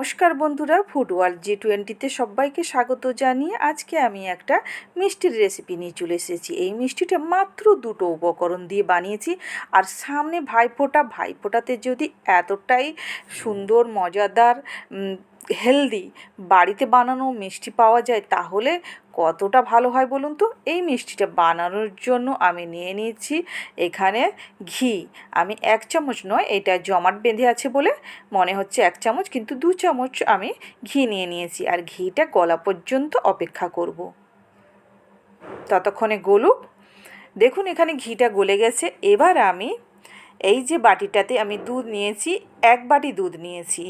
নমস্কার বন্ধুরা food world জি টোয়েন্টিতে সবাইকে স্বাগত জানিয়ে আজকে আমি একটা মিষ্টির রেসিপি নিয়ে চলে এসেছি। এই মিষ্টিটা মাত্র দুটো উপকরণ দিয়ে বানিয়েছি। আর সামনে ভাইফোঁটা, ভাইফোঁটাতে যদি এতটাই সুন্দর, মজাদার হেলদি বাড়িতে বানানো মিষ্টি পাওয়া যায়, তাহলে কতটা ভালো হয় বলুন তো? এই মিষ্টিটা বানানোর জন্য আমি নিয়ে নিয়েছি এখানে ঘি। আমি এক চামচ নয়, এটা জমাট বেঁধে আছে বলে মনে হচ্ছে এক চামচ, কিন্তু দু চামচ আমি ঘি নিয়ে নিয়েছি। আর ঘিটা গলা পর্যন্ত অপেক্ষা করব। ততক্ষণে গলুক। দেখুন এখানে ঘিটা গলে গেছে। এবার আমি এই যে বাটিটাতে আমি দুধ নিয়েছি, এক বাটি দুধ নিয়েছি,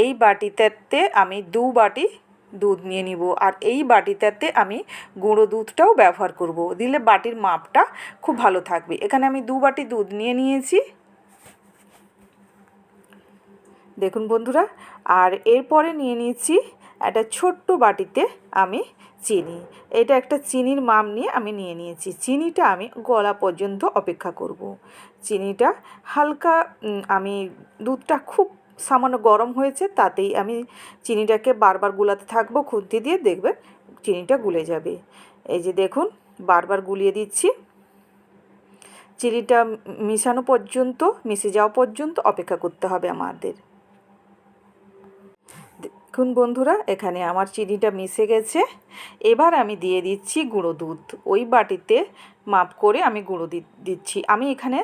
এই বাটিটাতে আমি দু বাটি দুধ নিয়ে নিব। আর এই বাটিটাতে আমি গুঁড়ো দুধটাও ব্যবহার করব। দিলে বাটির মাপটা খুব ভালো থাকবে। এখানে আমি দু বাটি দুধ নিয়ে নিয়েছি। দেখুন বন্ধুরা, আর এরপরে নিয়ে নিয়েছি একটা ছোট্ট বাটিতে আমি চিনি। এটা একটা চিনির মাম নিয়ে আমি নিয়ে নিয়েছি। চিনিটা আমি গলা পর্যন্ত অপেক্ষা করব। চিনিটা হালকা আমি দুধটা খুব সামান্য গরম হয়েছে, তাতেই আমি চিনিটাকে বারবার গুলাতে থাকব, খুন্তি দিয়ে দেখবে চিনিটা গুলে যাবে। এই যে দেখুন, বারবার গুলিয়ে দিচ্ছি। চিনিটা মিশানো পর্যন্ত, মিশে যাওয়া পর্যন্ত অপেক্ষা করতে হবে আমাদের। দেখুন বন্ধুরা, এখানে আমার চিনিটা মিশে গেছে। এবার আমি দিয়ে দিচ্ছি গুঁড়ো দুধ। ওই বাটিতে মাপ করে আমি গুঁড়ো দিচ্ছি। আমি এখানে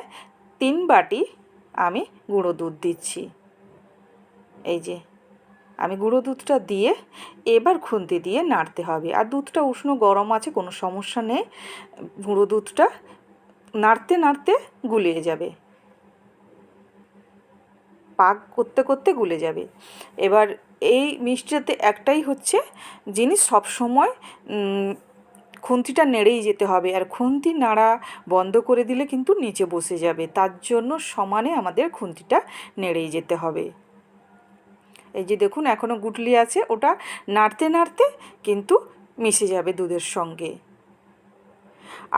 তিন বাটি আমি গুঁড়ো দুধ দিচ্ছি। এই যে, আমি গুঁড়ো দুধটা দিয়ে এবার খুন্তি দিয়ে নাড়তে হবে। আর দুধটা উষ্ণ গরম আছে, কোনো সমস্যা নেই। গুঁড়ো দুধটা নাড়তে নাড়তে গুলিয়ে যাবে। পাক করতে করতে গুলে যাবে। এবার এই মিষ্টিতে একটাই হচ্ছে জিনিস সব সময় খুন্তিটা নেড়েই যেতে হবে। আর খুন্তি নাড়া বন্ধ করে দিলে কিন্তু নিচে বসে যাবে। তার জন্য সমানে আমাদের খুন্তিটা নেড়েই যেতে হবে। এই যে দেখুন এখনও গুটলি আছে। ওটা নাড়তে নাড়তে কিন্তু মিশে যাবে দুধের সঙ্গে।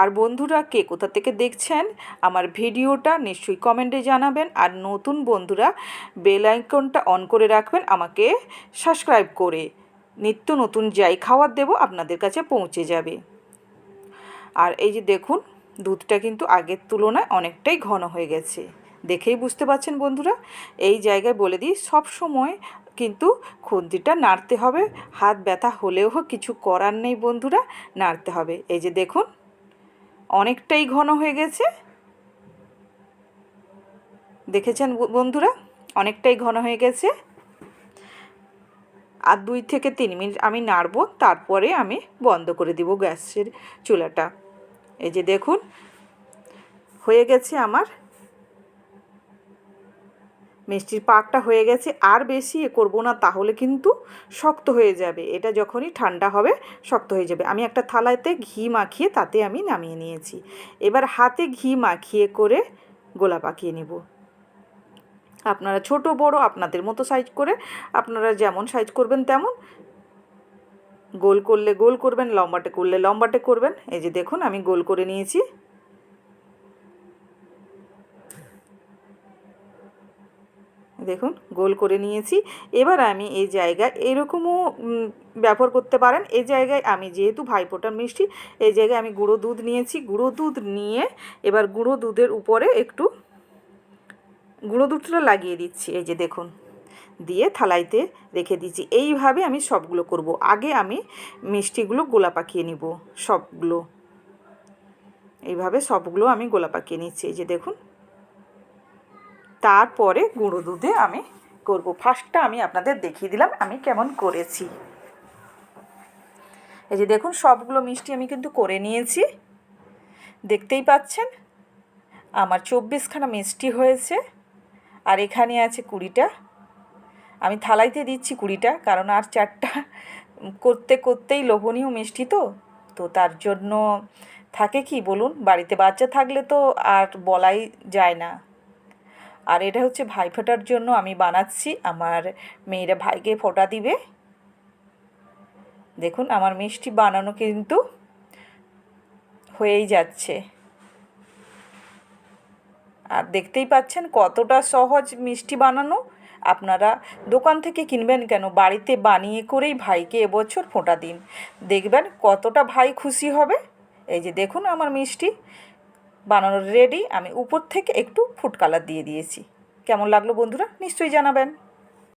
আর বন্ধুরা, কে কোথা থেকে দেখছেন, আমার ভিডিওটা নিশ্চয়ই কমেন্টে জানাবেন। আর নতুন বন্ধুরা, বেল আইকনটা অন করে রাখবেন, আমাকে সাবস্ক্রাইব করে নিত্য নতুন যাই খাবার দেব, আপনাদের কাছে পৌঁছে যাবে। আর এই যে দেখুন, দুধটা কিন্তু আগের তুলনায় অনেকটাই ঘন হয়ে গেছে। দেখেই বুঝতে পারছেন বন্ধুরা, এই জায়গায় বলে দিই, সব সময় কিন্তু খুন্তিটা নাড়তে হবে, হাত ব্যথা হলেও কিছু করার নেই বন্ধুরা, নাড়তে হবে। এই যে দেখুন অনেকটাই ঘন হয়ে গেছে। দেখেছেন বন্ধুরা? অনেকটাই ঘন হয়ে গেছে। আর দুই থেকে তিন মিনিট আমি নাড়বো, তারপরে আমি বন্ধ করে দিব গ্যাসের চুলাটা। এই যে দেখুন, হয়ে গেছে আমার মিষ্টির পাকটা হয়ে গেছে, আর বেশি এ করব না, তাহলে কিন্তু শক্ত হয়ে যাবে। এটা যখনই ঠান্ডা হবে, শক্ত হয়ে যাবে। আমি একটা থালাতে ঘি মাখিয়ে তাতে আমি নামিয়ে নিয়েছি। এবার হাতে ঘি মাখিয়ে করে গোলা পাকিয়ে নেব। আপনারা ছোট, বড়, আপনাদের মতো সাইজ করে, আপনারা যেমন সাইজ করবেন তেমন, গোল করলে গোল করবেন, লম্বাটে করলে লম্বাটে করবেন। এই যে দেখুন, আমি গোল করে নিয়েছি। দেখুন, গোল করে নিয়েছি। এবার আমি এই জায়গায় এরকমও ব্যবহার করতে পারেন। এই জায়গায় আমি যেহেতু ভাইফোঁটার মিষ্টি, এই জায়গায় আমি গুঁড়ো দুধ নিয়েছি। গুঁড়ো দুধ নিয়ে এবার গুঁড়ো দুধের উপরে একটু, গুঁড়ো দুধটা লাগিয়ে দিচ্ছি। এই যে দেখুন, দিয়ে থালাইতে রেখে দিচ্ছি। এইভাবে আমি সবগুলো করব। আগে আমি মিষ্টিগুলো গোলা পাকিয়ে নিব, সবগুলো। এইভাবে সবগুলো আমি গোলা পাকিয়ে নিচ্ছি। এই যে দেখুন তারপরে গুঁড়ো দুধে আমি করব। ফার্স্টটা আমি আপনাদের দেখিয়ে দিলাম আমি কেমন করেছি। এই যে দেখুন, সবগুলো মিষ্টি আমি কিন্তু করে নিয়েছি। দেখতেই পাচ্ছেন, আমার চব্বিশখানা মিষ্টি হয়েছে। আর এখানে আছে কুড়িটা। আমি থালাইতে দিচ্ছি কুড়িটা, কারণ আর চারটা করতে করতেই লোভনীয় মিষ্টি তো। তো তার জন্য থাকে কি বলুন, বাড়িতে বাচ্চা থাকলে তো আর বলাই যায় না। আর এটা হচ্ছে ভাই ফোটার জন্য আমি বানাচ্ছি। আমার মেয়েরা ভাইকে ফোটা দিবে। দেখুন, আমার মিষ্টি বানানো কিন্তু হয়েই যাচ্ছে। আর দেখতেই পাচ্ছেন কতটা সহজ মিষ্টি বানানো। আপনারা দোকান থেকে কিনবেন কেন? বাড়িতে বানিয়ে করেই ভাইকে এবছর ফোঁটা দিন। দেখবেন কতটা ভাই খুশি হবে। এই যে দেখুন আমার মিষ্টি। বানানোর রেডি আমি উপর থেকে একটু ফুড কালার দিয়ে দিয়েছি। কেমন লাগল বন্ধুরা? নিশ্চয়ই জানাবেন।